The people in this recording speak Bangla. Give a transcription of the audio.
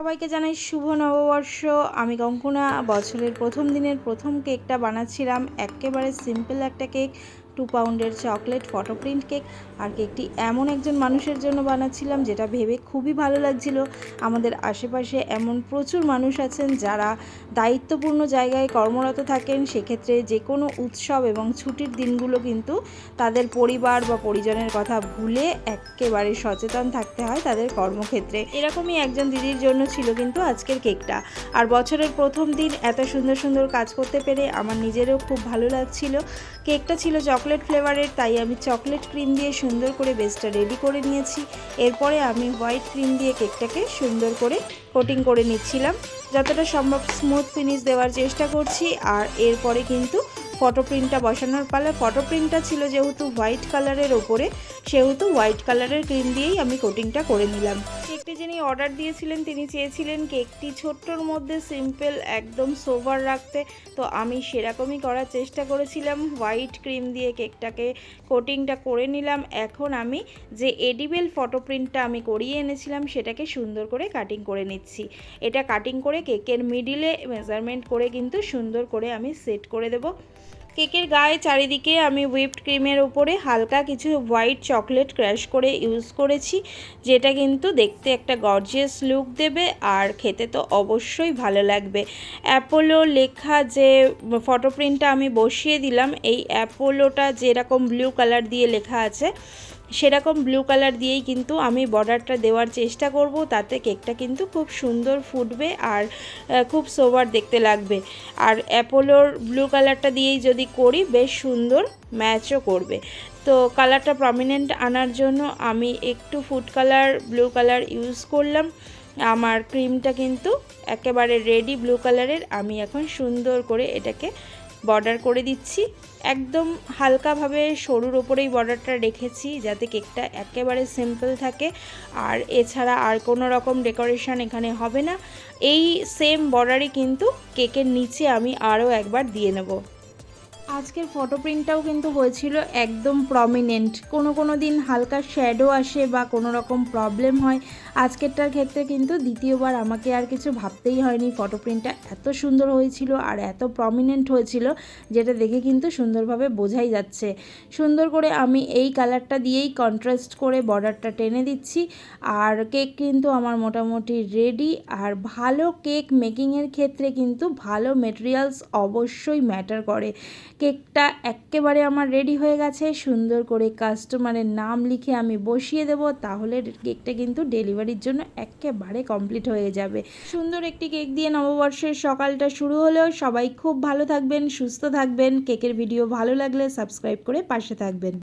সবাইকে জানাই শুভ নববর্ষ। আমি কঙ্কনা। বছরের প্রথম দিনের প্রথম কেকটা বানাচ্ছিলাম। একেবারে সিম্পল একটা কেক। টু পাউন্ডের চকলেট, ফটো প্রিন্ট কেক আর কেকটি এমন একজন মানুষের জন্য বানাচ্ছিলাম যেটা ভেবে খুবই ভালো লাগছিল। আমাদের আশেপাশে এমন প্রচুর মানুষ আছেন যারা দায়িত্বপূর্ণ জায়গায় কর্মরত থাকেন। সেক্ষেত্রে যে কোনো উৎসব এবং ছুটির দিনগুলো কিন্তু তাদের পরিবার বা পরিজনের কথা ভুলে একেবারে সচেতন থাকতে হয় তাদের কর্মক্ষেত্রে। এরকমই একজন দিদির জন্য ছিল কিন্তু আজকের কেকটা। আর বছরের প্রথম দিন এত সুন্দর সুন্দর কাজ করতে পেরে আমার নিজেরও খুব ভালো লাগছিল। কেকটা ছিল চকলেট ফ্লেভারের তাই আমি চকলেট ক্রিম দিয়ে সুন্দর করে বেসটা রেডি করে নিয়েছি। এরপরে আমি হোয়াইট ক্রিম দিয়ে কেকটাকে সুন্দর করে কোটিং করে নিচ্ছিলাম। যতটা সম্ভব স্মুথ ফিনিশ দেওয়ার চেষ্টা করছি। আর এরপরে কিন্তু ফটো প্রিন্টটা বসানোর পালা। ফটো প্রিন্টটা ছিল যেহেতু হোয়াইট কালারের ওপরে, সেহেতু হোয়াইট কালারের ক্রিম দিয়েই আমি কোটিংটা করে নিলাম। কেকটি যিনি অর্ডার দিয়েছিলেন, তিনি চেয়েছিলেন কেকটি ছোট্টর মধ্যে সিম্পল একদম সোভার রাখতে। তো আমি সেরকমই করার চেষ্টা করেছিলাম। হোয়াইট ক্রিম দিয়ে কেকটাকে কোটিংটা করে নিলাম। এখন আমি যে এডিবেল ফটো প্রিন্টটা আমি করিয়ে এনেছিলাম, সেটাকে সুন্দর করে কাটিং করে নিচ্ছি। এটা কাটিং করে কেকের মিডিলে মেজারমেন্ট করে কিন্তু সুন্দর করে আমি সেট করে দেবো। কেকের গায়ে চারিদিকে আমি হুইপড ক্রিমের উপরে হালকা কিছু হোয়াইট চকলেট ক্র্যাশ করে ইউজ করেছি, যেটা কিন্তু দেখতে একটা গর্জিয়াস লুক দেবে আর খেতে তো অবশ্যই ভালো লাগবে। অ্যাপোলো লেখা যে ফটো প্রিন্টটা আমি বসিয়ে দিলাম, এই অ্যাপোলোটা যেরকম ব্লু কালার দিয়ে লেখা আছে সেরকম ব্লু কালার দিয়েই কিন্তু আমি বর্ডারটা দেওয়ার চেষ্টা করব। তাতে কেকটা কিন্তু খুব সুন্দর ফুটবে আর খুব সোবার দেখতে লাগবে। আর অ্যাপোলোর ব্লু কালারটা দিয়েই যদি করি, বেশ সুন্দর ম্যাচও করবে। তো কালারটা প্রমিনেন্ট আনার জন্য আমি একটু food colour blue colour use করলাম। আমার ক্রিমটা কিন্তু একেবারে রেডি ব্লু কালারের আমি এখন সুন্দর করে এটাকে বর্ডার করে দিচ্ছি। একদম হালকাভাবে সরুর ওপরেই বর্ডারটা রেখেছি যাতে কেকটা একেবারে সিম্পল থাকে। আর এছাড়া আর কোনো রকম ডেকোরেশন এখানে হবে না। এই সেম বর্ডারই কিন্তু কেকের নিচে আমি আরও একবার দিয়ে নেব। আজকের ফটো প্রিন্টটাও কিন্তু হয়েছিল একদম প্রমিনেন্ট কোনো কোনো দিন হালকা শ্যাডো আসে বা কোনো রকম প্রবলেম হয়। আজকেরটার ক্ষেত্রে কিন্তু দ্বিতীয়বার আমাকে আর কিছু ভাবতেই হয়নি ফটো প্রিন্টটা এত সুন্দর হয়েছিল আর এত প্রমিনেন্ট হয়েছিল যেটা দেখে কিন্তু সুন্দরভাবে বোঝাই যাচ্ছে। সুন্দর করে আমি এই কালারটা দিয়েই কন্ট্রাস্ট করে বর্ডারটা টেনে দিচ্ছি। আর কেক কিন্তু আমার মোটামুটি রেডি আর ভালো কেক মেকিংয়ের ক্ষেত্রে কিন্তু ভালো মেটেরিয়ালস অবশ্যই ম্যাটার করে। কেকটা একেবারে আমার রেডি হয়ে গেছে। সুন্দর করে কাস্টমারের নাম লিখে আমি বসিয়ে দেব, তাহলে কেকটা কিন্তু ডেলিভারির জন্য একেবারে কমপ্লিট হয়ে যাবে। সুন্দর একটি কেক দিয়ে নববর্ষের সকালটা শুরু হলেও সবাই খুব ভালো থাকবেন, সুস্থ থাকবেন। কেকের ভিডিও ভালো লাগলে সাবস্ক্রাইব করে পাশে থাকবেন।